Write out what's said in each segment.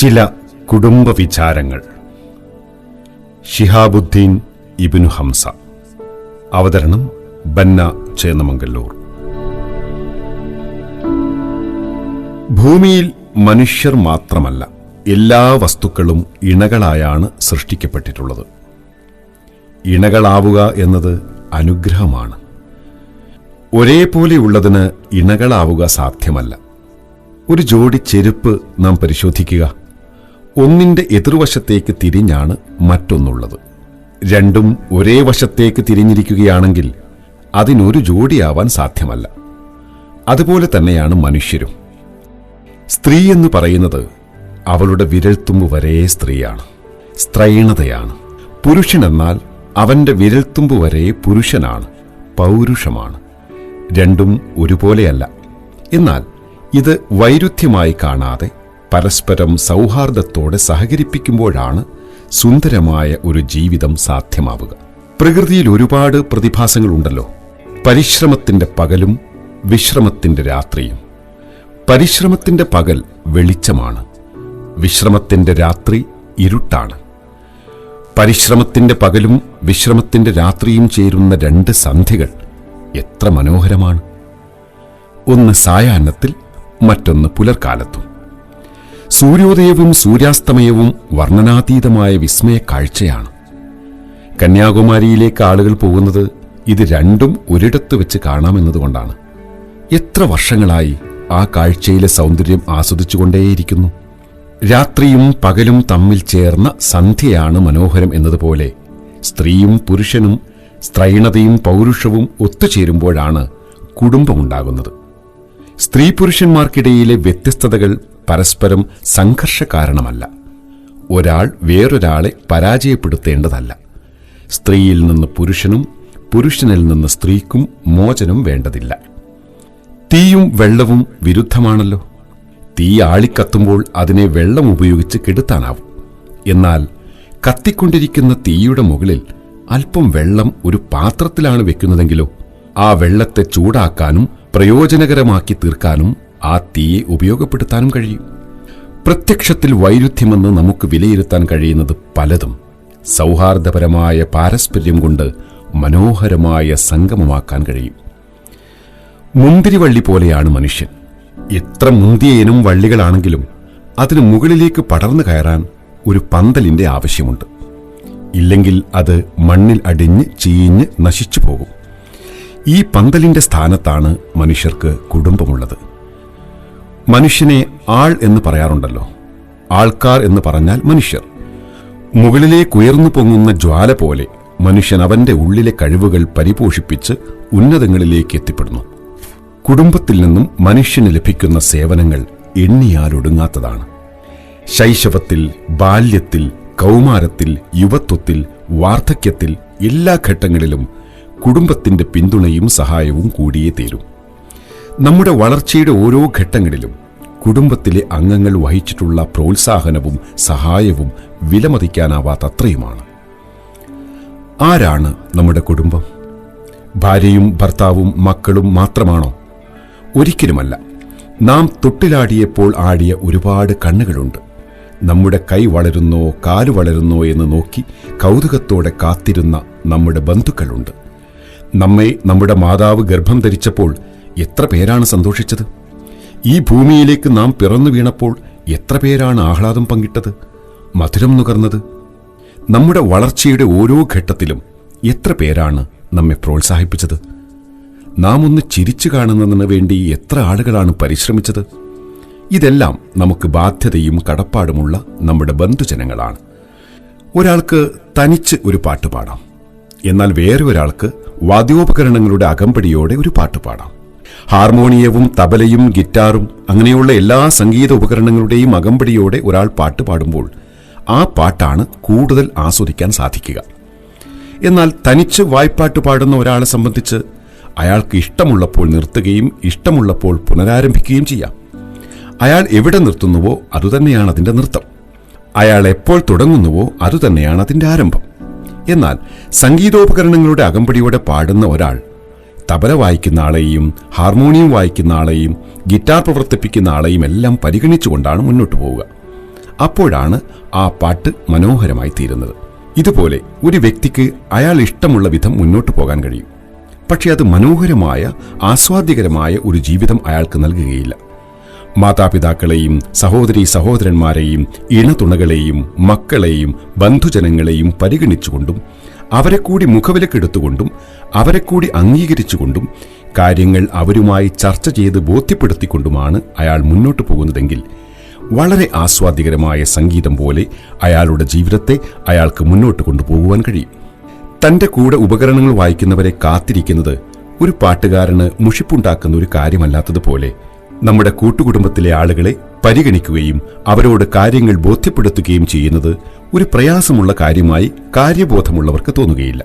ചില കുടുംബ വിചാരങ്ങൾ. ഷിഹാബുദ്ദീൻ ഇബിനു ഹംസ. അവതരണം ബന്ന ചേന്നമംഗല്ലൂർ. ഭൂമിയിൽ മനുഷ്യർ മാത്രമല്ല എല്ലാ വസ്തുക്കളും ഇണകളായാണ് സൃഷ്ടിക്കപ്പെട്ടിട്ടുള്ളത്. ഇണകളാവുക എന്നത് അനുഗ്രഹമാണ്. ഒരേപോലെയുള്ളതിന് ഇണകളാവുക സാധ്യമല്ല. ഒരു ജോഡി ചെരുപ്പ് നാം പരിശോധിക്കുക. ഒന്നിന്റെ എതിർവശത്തേക്ക് തിരിഞ്ഞാണ് മറ്റൊന്നുള്ളത്. രണ്ടും ഒരേ വശത്തേക്ക് തിരിഞ്ഞിരിക്കുകയാണെങ്കിൽ അതിനൊരു ജോഡിയാവാൻ സാധ്യമല്ല. അതുപോലെ തന്നെയാണ് മനുഷ്യരും. സ്ത്രീ എന്ന് പറയുന്നത് അവളുടെ വിരൽത്തുമ്പ് വരെ സ്ത്രീയാണ്. സ്ത്രൈണതയാണ്. പുരുഷനെന്നാൽ അവന്റെ വിരൽത്തുമ്പ് വരെ പുരുഷനാണ് പൗരുഷമാണ്. രണ്ടും ഒരുപോലെയല്ല. എന്നാൽ ഇത് വൈരുദ്ധ്യമായി കാണാതെ പരസ്പരം സൗഹാർദ്ദത്തോടെ സഹകരിപ്പിക്കുമ്പോഴാണ് സുന്ദരമായ ഒരു ജീവിതം സാധ്യമാവുക. പ്രകൃതിയിൽ ഒരുപാട് പ്രതിഭാസങ്ങളുണ്ടല്ലോ. പരിശ്രമത്തിന്റെ പകലും വിശ്രമത്തിന്റെ രാത്രിയും. പരിശ്രമത്തിന്റെ പകൽ വെളിച്ചമാണ്. വിശ്രമത്തിന്റെ രാത്രി ഇരുട്ടാണ്. പരിശ്രമത്തിന്റെ പകലും വിശ്രമത്തിന്റെ രാത്രിയും ചേരുന്ന രണ്ട് സന്ധികൾ എത്ര മനോഹരമാണ്. ഒന്ന് സായാഹ്നത്തിൽ മറ്റൊന്ന് പുലർക്കാലത്തും സൂര്യോദയവും സൂര്യാസ്തമയവും വർണനാതീതമായ വിസ്മയ കാഴ്ചയാണ്. കന്യാകുമാരിയിലേക്ക് ആളുകൾ പോകുന്നത് ഇത് രണ്ടും ഒരിടത്ത് വെച്ച് കാണാമെന്നതുകൊണ്ടാണ്. എത്ര വർഷങ്ങളായി ആ കാഴ്ചയിലെ സൗന്ദര്യം ആസ്വദിച്ചുകൊണ്ടേയിരിക്കുന്നു. രാത്രിയും പകലും തമ്മിൽ ചേർന്ന സന്ധ്യയാണ് മനോഹരം എന്നതുപോലെ സ്ത്രീയും പുരുഷനും സ്ത്രൈണതയും പൗരുഷവും ഒത്തുചേരുമ്പോഴാണ് കുടുംബമുണ്ടാകുന്നത്. സ്ത്രീ പുരുഷന്മാർക്കിടയിലെ വ്യത്യസ്തതകൾ പരസ്പരം സംഘർഷ കാരണമല്ല ഒരാൾ വേറൊരാളെ പരാജയപ്പെടുത്തേണ്ടതല്ല. സ്ത്രീയിൽ നിന്ന് പുരുഷനും പുരുഷനിൽ നിന്ന് സ്ത്രീക്കും മോചനം വേണ്ടതില്ല. തീയും വെള്ളവും വിരുദ്ധമാണല്ലോ. തീ ആളിക്കത്തുമ്പോൾ അതിനെ വെള്ളം ഉപയോഗിച്ച് കെടുത്താനാവും. എന്നാൽ കത്തിക്കൊണ്ടിരിക്കുന്ന തീയുടെ മുകളിൽ അല്പം വെള്ളം ഒരു പാത്രത്തിലാണ് വെക്കുന്നതെങ്കിലോ? ആ വെള്ളത്തെ ചൂടാക്കാനും പ്രയോജനകരമാക്കി തീർക്കാനും ആ തീയെ ഉപയോഗപ്പെടുത്താനും കഴിയും. പ്രത്യക്ഷത്തിൽ വൈരുദ്ധ്യമെന്ന് നമുക്ക് വിലയിരുത്താൻ കഴിയുന്നത് പലതും സൗഹാർദ്ദപരമായ പാരസ്പര്യം കൊണ്ട് മനോഹരമായ സംഗമമാക്കാൻ കഴിയും. മുന്തിരിവള്ളി പോലെയാണ് മനുഷ്യൻ. എത്ര മുന്തിയനും വള്ളികളാണെങ്കിലും അതിന് മുകളിലേക്ക് പടർന്നു കയറാൻ ഒരു പന്തലിന്റെ ആവശ്യമുണ്ട്. ഇല്ലെങ്കിൽ അത് മണ്ണിൽ അടിഞ്ഞ് ചീഞ്ഞ് നശിച്ചു പോകും. ഈ പന്തലിന്റെ സ്ഥാനത്താണ് മനുഷ്യർക്ക് കുടുംബമുള്ളത്. മനുഷ്യനെ ആൾ എന്ന് പറയാറുണ്ടല്ലോ. ആൾക്കാർ എന്ന് പറഞ്ഞാൽ മനുഷ്യർ. മുകളിലേക്ക് ഉയർന്നു പൊങ്ങുന്ന ജ്വാല പോലെ മനുഷ്യൻ അവന്റെ ഉള്ളിലെ കഴിവുകൾ പരിപോഷിപ്പിച്ച് ഉന്നതങ്ങളിലേക്ക് എത്തിപ്പെടുന്നു. കുടുംബത്തിൽ നിന്നും മനുഷ്യന് ലഭിക്കുന്ന സേവനങ്ങൾ എണ്ണിയാലൊടുങ്ങാത്തതാണ് ശൈശവത്തിൽ ബാല്യത്തിൽ കൗമാരത്തിൽ യുവത്വത്തിൽ വാർദ്ധക്യത്തിൽ എല്ലാ ഘട്ടങ്ങളിലും കുടുംബത്തിന്റെ പിന്തുണയും സഹായവും കൂടിയേ തീരും. നമ്മുടെ വളർച്ചയുടെ ഓരോ ഘട്ടങ്ങളിലും കുടുംബത്തിലെ അംഗങ്ങൾ വഹിച്ചിട്ടുള്ള പ്രോത്സാഹനവും സഹായവും വിലമതിക്കാനാവാത്തത്രയുമാണ്. ആരാണ് നമ്മുടെ കുടുംബം? ഭാര്യയും ഭർത്താവും മക്കളും മാത്രമാണോ? ഒരിക്കലുമല്ല. നാം തൊട്ടിലാടിയപ്പോൾ ആടിയ ഒരുപാട് കണ്ണുകളുണ്ട്. നമ്മുടെ കൈ വളരുന്നോ കാൽ വളരുന്നോ എന്ന് നോക്കി കൗതുകത്തോടെ കാത്തിരുന്ന നമ്മുടെ ബന്ധുക്കളുണ്ട്. നമ്മെ നമ്മുടെ മാതാവ് ഗർഭം ധരിച്ചപ്പോൾ എത്ര പേരാണ് സന്തോഷിച്ചത്? ഈ ഭൂമിയിലേക്ക് നാം പിറന്നു വീണപ്പോൾ എത്ര പേരാണ് ആഹ്ലാദം പങ്കിട്ടത്? മധുരം നുകർന്നത്? നമ്മുടെ വളർച്ചയുടെ ഓരോ ഘട്ടത്തിലും എത്ര പേരാണ് നമ്മെ പ്രോത്സാഹിപ്പിച്ചത്? നാം ഒന്ന് ചിരിച്ചു കാണുന്നതിന് വേണ്ടി എത്ര ആളുകളാണ് പരിശ്രമിച്ചത്? ഇതെല്ലാം നമുക്ക് ബാധ്യതയും കടപ്പാടുമുള്ള നമ്മുടെ ബന്ധുജനങ്ങളാണ്. ഒരാൾക്ക് തനിച്ച് ഒരു പാട്ട് പാടാം. എന്നാൽ വേറെ ഒരാൾക്ക് വാദ്യോപകരണങ്ങളുടെ അകമ്പടിയോടെ ഒരു പാട്ട് പാടാം. ഹാർമോണിയവും തബലയും ഗിറ്റാറും അങ്ങനെയുള്ള എല്ലാ സംഗീത ഉപകരണങ്ങളുടെയും അകമ്പടിയോടെ ഒരാൾ പാട്ട് പാടുമ്പോൾ ആ പാട്ടാണ് കൂടുതൽ ആസ്വദിക്കാൻ സാധിക്കുക. എന്നാൽ തനിച്ച് വായ്പാട്ട് പാടുന്ന ഒരാളെ സംബന്ധിച്ച് അയാൾക്ക് ഇഷ്ടമുള്ളപ്പോൾ നിർത്തുകയും ഇഷ്ടമുള്ളപ്പോൾ പുനരാരംഭിക്കുകയും ചെയ്യാം. അയാൾ എവിടെ നിർത്തുന്നുവോ അതുതന്നെയാണ് അതിന്റെ നൃത്തം. അയാൾ എപ്പോൾ തുടങ്ങുന്നുവോ അതുതന്നെയാണ് അതിന്റെ ആരംഭം. എന്നാൽ സംഗീതോപകരണങ്ങളുടെ അകമ്പടിയോടെ പാടുന്ന ഒരാൾ തബല വായിക്കുന്ന ആളെയും ഹാർമോണിയം വായിക്കുന്ന ആളെയും ഗിറ്റാർ പ്രവർത്തിപ്പിക്കുന്ന ആളെയും എല്ലാം പരിഗണിച്ചുകൊണ്ടാണ് മുന്നോട്ട് പോവുക. അപ്പോഴാണ് ആ പാട്ട് മനോഹരമായി തീരുന്നത്. ഇതുപോലെ ഒരു വ്യക്തിക്ക് അയാൾ ഇഷ്ടമുള്ള വിധം മുന്നോട്ട് പോകാൻ കഴിയും. പക്ഷെ അത് മനോഹരമായ ആസ്വാദ്യകരമായ ഒരു ജീവിതം അയാൾക്ക് നൽകുകയില്ല. മാതാപിതാക്കളെയും സഹോദരി സഹോദരന്മാരെയും ഇണതുണകളെയും മക്കളെയും ബന്ധുജനങ്ങളെയും പരിഗണിച്ചുകൊണ്ടും അവരെ കൂടി മുഖവിലക്കെടുത്തുകൊണ്ടും അവരെ കൂടി അംഗീകരിച്ചുകൊണ്ടും കാര്യങ്ങൾ അവരുമായി ചർച്ച ചെയ്ത് ബോധ്യപ്പെടുത്തിക്കൊണ്ടുമാണ് അയാൾ മുന്നോട്ടു പോകുന്നതെങ്കിൽ വളരെ ആസ്വാദികരമായ സംഗീതം പോലെ അയാളുടെ ജീവിതത്തെ അയാൾക്ക് മുന്നോട്ട് കൊണ്ടുപോകുവാൻ കഴിയും. തന്റെ കൂടെ ഉപകരണങ്ങൾ വായിക്കുന്നവരെ കാത്തിരിക്കുന്നത് ഒരു പാട്ടുകാരന് മുഷിപ്പുണ്ടാക്കുന്ന ഒരു കാര്യമല്ലാത്തതുപോലെ നമ്മുടെ കൂട്ടുകുടുംബത്തിലെ ആളുകളെ പരിഗണിക്കുകയും അവരോട് കാര്യങ്ങൾ ബോധ്യപ്പെടുത്തുകയും ചെയ്യുന്നത് ഒരു പ്രയാസമുള്ള കാര്യമായി കാര്യബോധമുള്ളവർക്ക് തോന്നുകയില്ല.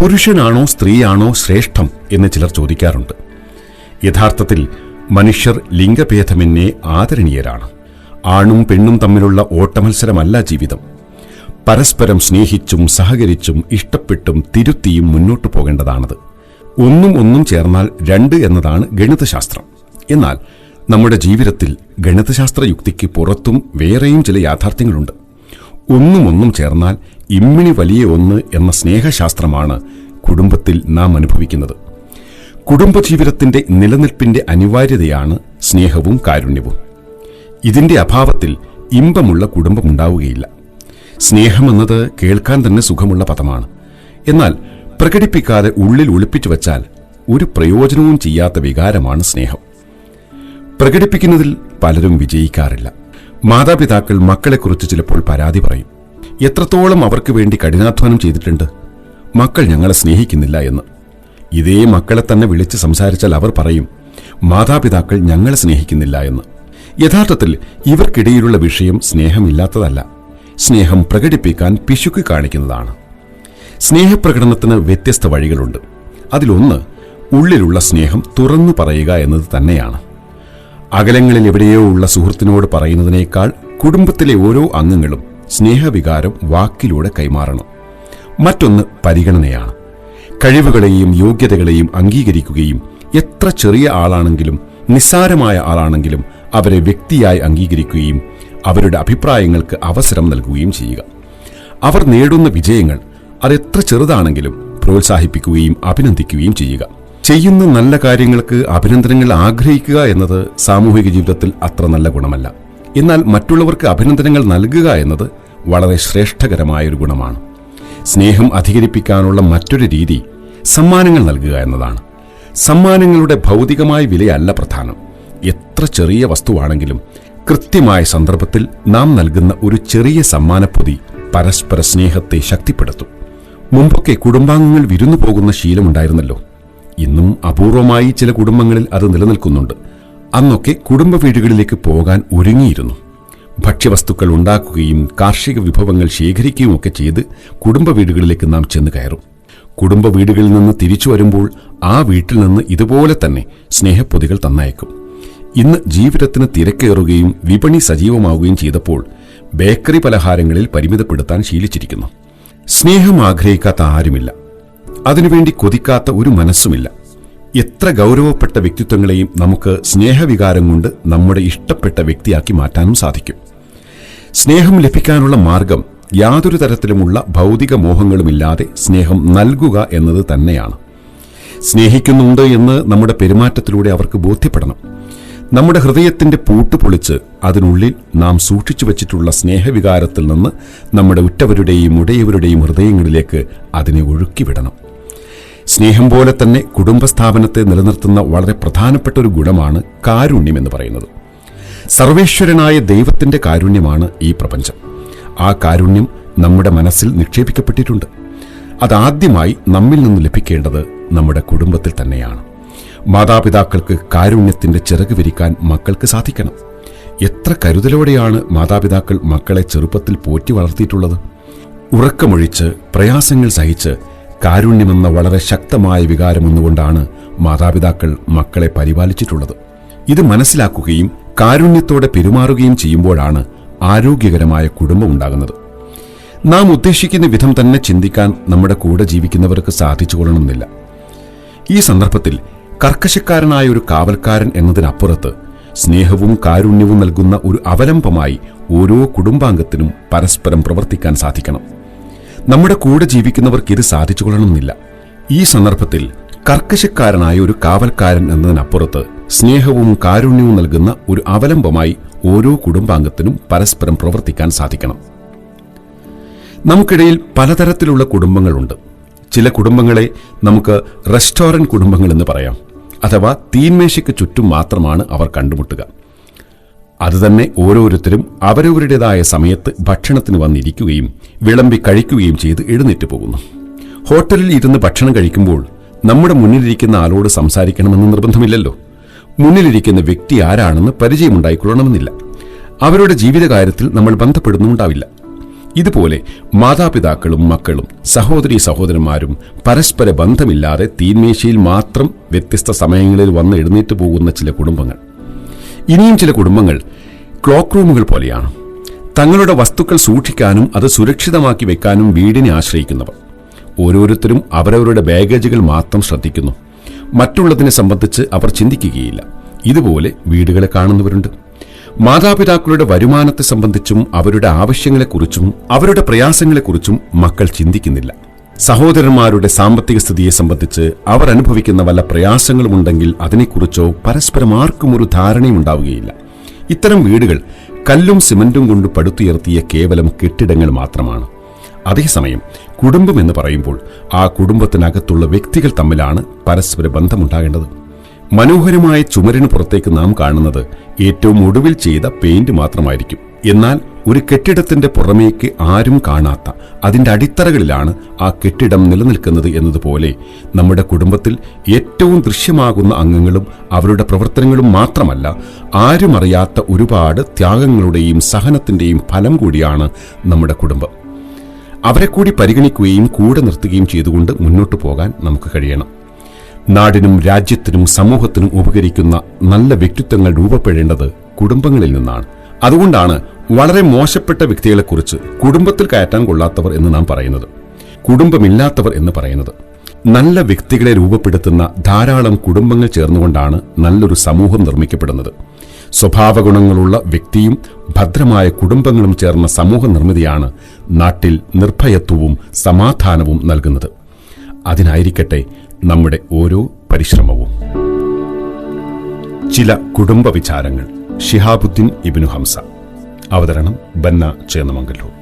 പുരുഷനാണോ സ്ത്രീയാണോ ശ്രേഷ്ഠം എന്ന് ചിലർ ചോദിക്കാറുണ്ട്. യഥാർത്ഥത്തിൽ മനുഷ്യർ ലിംഗഭേദമെന്നേ ആദരണീയരാണ്. ആണും പെണ്ണും തമ്മിലുള്ള ഓട്ടമത്സരമല്ല ജീവിതം. പരസ്പരം സ്നേഹിച്ചും സഹകരിച്ചും ഇഷ്ടപ്പെട്ടും തിരുത്തിയും മുന്നോട്ടു പോകേണ്ടതാണത്. ഒന്നും ഒന്നും ചേർന്നാൽ രണ്ട് എന്നതാണ് ഗണിതശാസ്ത്രം. എന്നാൽ നമ്മുടെ ജീവിതത്തിൽ ഗണിതശാസ്ത്ര യുക്തിക്ക് പുറത്തും വേറെയും ചില യാഥാർത്ഥ്യങ്ങളുണ്ട്. ഒന്നും ഒന്നും ചേർന്നാൽ ഇമ്മിണി വലിയ ഒന്ന് എന്ന സ്നേഹശാസ്ത്രമാണ് കുടുംബത്തിൽ നാം അനുഭവിക്കുന്നത്. കുടുംബജീവിതത്തിന്റെ നിലനിൽപ്പിന്റെ അനിവാര്യതയാണ് സ്നേഹവും കാരുണ്യവും. ഇതിന്റെ അഭാവത്തിൽ ഇമ്പമുള്ള കുടുംബമുണ്ടാവുകയില്ല. സ്നേഹമെന്നത് കേൾക്കാൻ തന്നെ സുഖമുള്ള പദമാണ്. എന്നാൽ പ്രകടിപ്പിക്കാതെ ഉള്ളിൽ ഒളിപ്പിച്ചു വച്ചാൽ ഒരു പ്രയോജനവും ചെയ്യാത്ത വികാരമാണ് സ്നേഹം. പ്രകടിപ്പിക്കുന്നതിൽ പലരും വിജയിക്കാറില്ല. മാതാപിതാക്കൾ മക്കളെക്കുറിച്ച് ചിലപ്പോൾ പരാതി പറയും. എത്രത്തോളം അവർക്ക് വേണ്ടി കഠിനാധ്വാനം ചെയ്തിട്ടുണ്ട്. മക്കൾ ഞങ്ങളെ സ്നേഹിക്കുന്നില്ല എന്ന്. ഇതേ മക്കളെ തന്നെ വിളിച്ച് സംസാരിച്ചാൽ അവർ പറയും മാതാപിതാക്കൾ ഞങ്ങളെ സ്നേഹിക്കുന്നില്ല എന്ന്. യഥാർത്ഥത്തിൽ ഇവർക്കിടയിലുള്ള വിഷയം സ്നേഹമില്ലാത്തതല്ല. സ്നേഹം പ്രകടിപ്പിക്കാൻ പിശുക്ക് കാണിക്കുന്നതാണ്. സ്നേഹപ്രകടനത്തിന് വ്യത്യസ്ത വഴികളുണ്ട്. അതിലൊന്ന് ഉള്ളിലുള്ള സ്നേഹം തുറന്നു പറയുക എന്നത് തന്നെയാണ്. അകലങ്ങളിൽ എവിടെയോ ഉള്ള സുഹൃത്തിനോട് പറയുന്നതിനേക്കാൾ കുടുംബത്തിലെ ഓരോ അംഗങ്ങളും സ്നേഹവികാരം വാക്കിലൂടെ കൈമാറണം. മറ്റൊന്ന് പരിഗണനയാണ്. കഴിവുകളെയും യോഗ്യതകളെയും അംഗീകരിക്കുകയും എത്ര ചെറിയ ആളാണെങ്കിലും നിസ്സാരമായ ആളാണെങ്കിലും അവരെ വ്യക്തിയായി അംഗീകരിക്കുകയും അവരുടെ അഭിപ്രായങ്ങൾക്ക് അവസരം നൽകുകയും ചെയ്യുക. അവർ നേടുന്ന വിജയങ്ങൾ അതെത്ര ചെറുതാണെങ്കിലും പ്രോത്സാഹിപ്പിക്കുകയും അഭിനന്ദിക്കുകയും ചെയ്യുക. ചെയ്യുന്ന നല്ല കാര്യങ്ങൾക്ക് അഭിനന്ദനങ്ങൾ ആഗ്രഹിക്കുക എന്നത് സാമൂഹിക ജീവിതത്തിൽ അത്ര നല്ല ഗുണമല്ല. എന്നാൽ മറ്റുള്ളവർക്ക് അഭിനന്ദനങ്ങൾ നൽകുക എന്നത് വളരെ ശ്രേഷ്ഠകരമായ ഒരു ഗുണമാണ്. സ്നേഹം അധികരിപ്പിക്കാനുള്ള മറ്റൊരു രീതി സമ്മാനങ്ങൾ നൽകുക എന്നതാണ്. സമ്മാനങ്ങളുടെ ഭൗതികമായ വിലയല്ല പ്രധാനം. എത്ര ചെറിയ വസ്തുവാണെങ്കിലും കൃത്യമായ സന്ദർഭത്തിൽ നാം നൽകുന്ന ഒരു ചെറിയ സമ്മാനപ്പൊതി പരസ്പര സ്നേഹത്തെ ശക്തിപ്പെടുത്തും. മുമ്പൊക്കെ കുടുംബാംഗങ്ങൾ വിരുന്നു പോകുന്ന ശീലമുണ്ടായിരുന്നല്ലോ. ഇന്നും അപൂർവമായി ചില കുടുംബങ്ങളിൽ അത് നിലനിൽക്കുന്നുണ്ട്. അന്നൊക്കെ കുടുംബ വീടുകളിലേക്ക് പോകാൻ ഒരുങ്ങിയിരുന്നു. ഭക്ഷ്യവസ്തുക്കൾ ഉണ്ടാക്കുകയും കാർഷിക വിഭവങ്ങൾ ശേഖരിക്കുകയും ഒക്കെ ചെയ്ത് കുടുംബ വീടുകളിലേക്ക് നാം ചെന്ന് കയറും. കുടുംബ വീടുകളിൽ നിന്ന് തിരിച്ചു വരുമ്പോൾ ആ വീട്ടിൽ നിന്ന് ഇതുപോലെ തന്നെ സ്നേഹപ്പൊതികൾ തന്നയക്കും. ഇന്ന് ജീവിതത്തിന് തിരക്കേറുകയും വിപണി സജീവമാവുകയും ചെയ്തപ്പോൾ ബേക്കറി പലഹാരങ്ങളിൽ പരിമിതപ്പെടുത്താൻ ശീലിച്ചിരിക്കുന്നു. സ്നേഹം ആഗ്രഹിക്കാത്ത ആരുമില്ല. അതിനുവേണ്ടി കൊതിക്കാത്ത ഒരു മനസ്സുമില്ല. എത്ര ഗൗരവപ്പെട്ട വ്യക്തിത്വങ്ങളെയും നമുക്ക് സ്നേഹവികാരം കൊണ്ട് നമ്മുടെ ഇഷ്ടപ്പെട്ട വ്യക്തിയാക്കി മാറ്റാനും സാധിക്കും. സ്നേഹം ലഭിക്കാനുള്ള മാർഗം യാതൊരു തരത്തിലുമുള്ള ഭൗതിക മോഹങ്ങളുമില്ലാതെ സ്നേഹം നൽകുക എന്നത് തന്നെയാണ്. സ്നേഹിക്കുന്നുണ്ട് എന്ന് നമ്മുടെ പെരുമാറ്റത്തിലൂടെ അവർക്ക് ബോധ്യപ്പെടണം. നമ്മുടെ ഹൃദയത്തിന്റെ പൂട്ട് പൊളിച്ച് അതിനുള്ളിൽ നാം സൂക്ഷിച്ചു വച്ചിട്ടുള്ള സ്നേഹവികാരത്തിൽ നിന്ന് നമ്മുടെ ഉറ്റവരുടെയും ഉടയവരുടെയും ഹൃദയങ്ങളിലേക്ക് അതിനെ ഒഴുക്കിവിടണം. സ്നേഹം പോലെ തന്നെ കുടുംബസ്ഥാപനത്തെ നിലനിർത്തുന്ന വളരെ പ്രധാനപ്പെട്ട ഒരു ഗുണമാണ് കാരുണ്യം എന്ന് പറയുന്നത്. സർവേശ്വരനായ ദൈവത്തിന്റെ കാരുണ്യമാണ് ഈ പ്രപഞ്ചം. ആ കാരുണ്യം നമ്മുടെ മനസ്സിൽ നിക്ഷേപിക്കപ്പെട്ടിട്ടുണ്ട്. അതാദ്യമായി നമ്മിൽ നിന്ന് ലഭിക്കേണ്ടത് നമ്മുടെ കുടുംബത്തിൽ തന്നെയാണ്. മാതാപിതാക്കൾക്ക് കാരുണ്യത്തിന്റെ ചിറക് വിരിക്കാൻ മക്കൾക്ക് സാധിക്കണം. എത്ര കരുതലോടെയാണ് മാതാപിതാക്കൾ മക്കളെ ചെറുപ്പത്തിൽ പോറ്റി വളർത്തിയിട്ടുള്ളത്. ഉറക്കമൊഴിച്ച് പ്രയാസങ്ങൾ സഹിച്ച് കാരുണ്യമെന്ന വളരെ ശക്തമായ വികാരമൊന്നുകൊണ്ടാണ് മാതാപിതാക്കൾ മക്കളെ പരിപാലിച്ചിട്ടുള്ളത്. ഇത് മനസ്സിലാക്കുകയും കാരുണ്യത്തോടെ പെരുമാറുകയും ചെയ്യുമ്പോഴാണ് ആരോഗ്യകരമായ കുടുംബം ഉണ്ടാകുന്നത്. നാം ഉദ്ദേശിക്കുന്ന വിധം തന്നെ ചിന്തിക്കാൻ നമ്മുടെ കൂടെ ജീവിക്കുന്നവർക്ക് സാധിച്ചു കൊള്ളണമെന്നില്ല. ഈ സന്ദർഭത്തിൽ കർക്കശക്കാരനായ ഒരു കാവൽക്കാരൻ എന്നതിനപ്പുറത്ത് സ്നേഹവും കാരുണ്യവും നൽകുന്ന ഒരു അവലംബമായി ഓരോ കുടുംബാംഗത്തിനും പരസ്പരം പ്രവർത്തിക്കാൻ സാധിക്കണം. നമ്മുടെ കൂടെ ജീവിക്കുന്നവർക്ക് ഇത് സാധിച്ചു കൊള്ളണമെന്നില്ല ഈ സന്ദർഭത്തിൽ കർക്കശക്കാരനായ ഒരു കാവൽക്കാരൻ എന്നതിനപ്പുറത്ത് സ്നേഹവും കാരുണ്യവും നൽകുന്ന ഒരു അവലംബമായി ഓരോ കുടുംബാംഗത്തിനും പരസ്പരം പ്രവർത്തിക്കാൻ സാധിക്കണം. നമുക്കിടയിൽ പലതരത്തിലുള്ള കുടുംബങ്ങളുണ്ട്. ചില കുടുംബങ്ങളെ നമുക്ക് റെസ്റ്റോറന്റ് കുടുംബങ്ങൾ എന്ന് പറയാം. അഥവാ തീന്മേശയ്ക്ക് ചുറ്റും മാത്രമാണ് അവർ കണ്ടുമുട്ടുക. അതുതന്നെ ഓരോരുത്തരും അവരവരുടേതായ സമയത്ത് ഭക്ഷണത്തിന് വന്നിരിക്കുകയും വിളമ്പി കഴിക്കുകയും ചെയ്ത് എഴുന്നേറ്റ് പോകുന്നു. ഹോട്ടലിൽ ഇരുന്ന് ഭക്ഷണം കഴിക്കുമ്പോൾ നമ്മുടെ മുന്നിലിരിക്കുന്ന ആളോട് സംസാരിക്കണമെന്ന് നിർബന്ധമില്ലല്ലോ. മുന്നിലിരിക്കുന്ന വ്യക്തി ആരാണെന്ന് പരിചയമുണ്ടായിക്കൊള്ളണമെന്നില്ല. അവരുടെ ജീവിതകാര്യത്തിൽ നമ്മൾ ബന്ധപ്പെടുന്നുണ്ടാവില്ല ഇതുപോലെ മാതാപിതാക്കളും മക്കളും സഹോദരി സഹോദരന്മാരും പരസ്പര ബന്ധമില്ലാതെ തീന്മേശയിൽ മാത്രം വ്യത്യസ്ത സമയങ്ങളിൽ വന്ന് എഴുന്നേറ്റ് പോകുന്ന ചില കുടുംബങ്ങൾ. ഇനിയും ചില കുടുംബങ്ങൾ ക്ലോക്ക് റൂമുകൾ പോലെയാണ്. തങ്ങളുടെ വസ്തുക്കൾ സൂക്ഷിക്കാനും അത് സുരക്ഷിതമാക്കി വെക്കാനും വീടിനെ ആശ്രയിക്കുന്നവർ. ഓരോരുത്തരും അവരവരുടെ ബാഗേജുകൾ മാത്രം ശ്രദ്ധിക്കുന്നു. മറ്റുള്ളതിനെ സംബന്ധിച്ച് അവർ ചിന്തിക്കുകയില്ല. ഇതുപോലെ വീടുകളെ കാണുന്നവരുണ്ട്. മാതാപിതാക്കളുടെ വരുമാനത്തെ സംബന്ധിച്ചും അവരുടെ ആവശ്യങ്ങളെക്കുറിച്ചും അവരുടെ പ്രയാസങ്ങളെക്കുറിച്ചും മക്കൾ ചിന്തിക്കുന്നില്ല. സഹോദരന്മാരുടെ സാമ്പത്തിക സ്ഥിതിയെ സംബന്ധിച്ച് അവർ അനുഭവിക്കുന്ന വല്ല പ്രയാസങ്ങളുമുണ്ടെങ്കിൽ അതിനെക്കുറിച്ചോ പരസ്പരം ആർക്കും ഒരു ധാരണയുണ്ടാവുകയില്ല ഇത്തരം വീടുകൾ കല്ലും സിമന്റും കൊണ്ട് പടുത്തുയർത്തിയ കേവലം കെട്ടിടങ്ങൾ മാത്രമാണ്. അതേസമയം കുടുംബം എന്ന് പറയുമ്പോൾ ആ കുടുംബത്തിനകത്തുള്ള വ്യക്തികൾ തമ്മിലാണ് പരസ്പര ബന്ധമുണ്ടാകേണ്ടത്. മനോഹരമായ ചുമരിന് പുറത്തേക്ക് നാം കാണുന്നത് ഏറ്റവും ഒടുവിൽ ചെയ്ത പെയിന്റ് മാത്രമായിരിക്കും. എന്നാൽ ഒരു കെട്ടിടത്തിന്റെ പുറമേക്ക് ആരും കാണാത്ത അതിന്റെ അടിത്തറകളിലാണ് ആ കെട്ടിടം നിലനിൽക്കുന്നത് എന്നതുപോലെ നമ്മുടെ കുടുംബത്തിൽ ഏറ്റവും ദൃശ്യമാകുന്ന അംഗങ്ങളും അവരുടെ പ്രവർത്തനങ്ങളും മാത്രമല്ല ആരും അറിയാത്ത ഒരുപാട് ത്യാഗങ്ങളുടെയും സഹനത്തിന്റെയും ഫലം കൂടിയാണ് നമ്മുടെ കുടുംബം. അവരെ കൂടി പരിഗണിക്കുകയും കൂടെ നിർത്തുകയും ചെയ്തുകൊണ്ട് മുന്നോട്ടു പോകാൻ നമുക്ക് കഴിയണം. നാടിനും രാജ്യത്തിനും സമൂഹത്തിനും ഉപകരിക്കുന്ന നല്ല വ്യക്തിത്വങ്ങൾ രൂപപ്പെടേണ്ടത് കുടുംബങ്ങളിൽ നിന്നാണ്. അതുകൊണ്ടാണ് വളരെ മോശപ്പെട്ട വ്യക്തികളെക്കുറിച്ച് കുടുംബത്തിൽ കയറ്റാൻ കൊള്ളാത്തവർ എന്ന് നാം പറയുന്നത്. കുടുംബമില്ലാത്തവർ എന്ന് പറയുന്നത്. നല്ല വ്യക്തികളെ രൂപപ്പെടുത്തുന്ന ധാരാളം കുടുംബങ്ങൾ ചേർന്നുകൊണ്ടാണ് നല്ലൊരു സമൂഹം നിർമ്മിക്കപ്പെടുന്നത്. സ്വഭാവഗുണങ്ങളുള്ള വ്യക്തിയും ഭദ്രമായ കുടുംബങ്ങളും ചേർന്ന സമൂഹ നിർമ്മിതിയാണ് നാട്ടിൽ നിർഭയത്വവും സമാധാനവും നൽകുന്നത്. അതിനായിരിക്കട്ടെ നമ്മുടെ ഓരോ പരിശ്രമവും. ചില കുടുംബ വിചാരങ്ങൾ. ഷിഹാബുദ്ദീൻ ഇബിനു ഹംസ. അവതരണം ബന്ന ചേന്നമംഗലൂർ